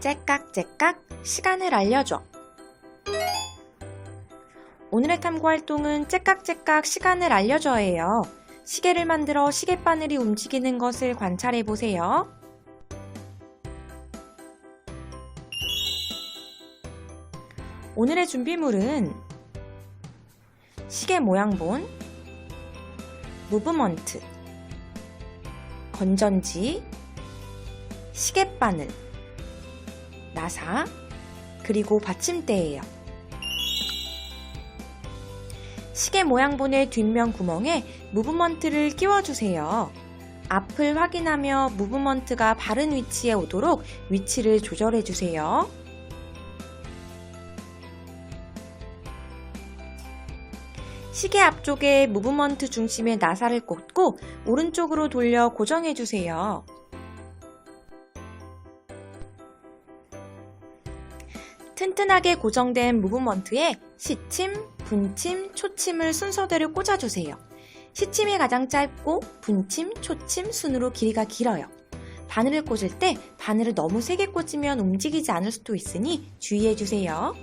째깍째깍 시간을 알려줘. 오늘의 탐구 활동은 째깍째깍 시간을 알려줘예요. 시계를 만들어 시계바늘이 움직이는 것을 관찰해 보세요. 오늘의 준비물은 시계 모양본, 무브먼트, 건전지, 시계바늘, 나사, 그리고 받침대예요. 시계 모양본의 뒷면 구멍에 무브먼트를 끼워주세요. 앞을 확인하며 무브먼트가 바른 위치에 오도록 위치를 조절해주세요. 시계 앞쪽에 무브먼트 중심에 나사를 꽂고 오른쪽으로 돌려 고정해주세요. 튼튼하게 고정된 무브먼트에 시침, 분침, 초침을 순서대로 꽂아주세요. 시침이 가장 짧고 분침, 초침 순으로 길이가 길어요. 바늘을 꽂을 때 바늘을 너무 세게 꽂으면 움직이지 않을 수도 있으니 주의해주세요.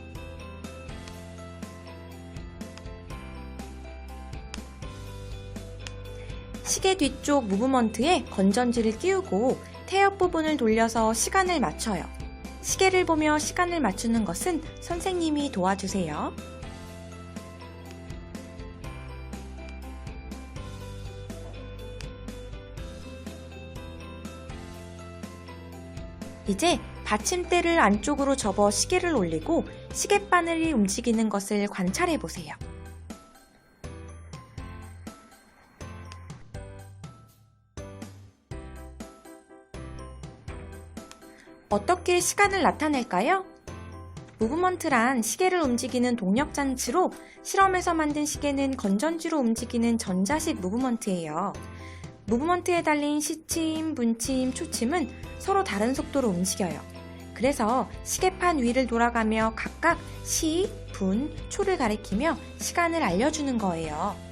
시계 뒤쪽 무브먼트에 건전지를 끼우고 태엽 부분을 돌려서 시간을 맞춰요. 시계를 보며 시간을 맞추는 것은 선생님이 도와주세요. 이제 받침대를 안쪽으로 접어 시계를 올리고 시계바늘이 움직이는 것을 관찰해 보세요. 어떻게 시간을 나타낼까요? 무브먼트란 시계를 움직이는 동력 장치로 실험에서 만든 시계는 건전지로 움직이는 전자식 무브먼트예요. 무브먼트에 달린 시침, 분침, 초침은 서로 다른 속도로 움직여요. 그래서 시계판 위를 돌아가며 각각 시, 분, 초를 가리키며 시간을 알려주는 거예요.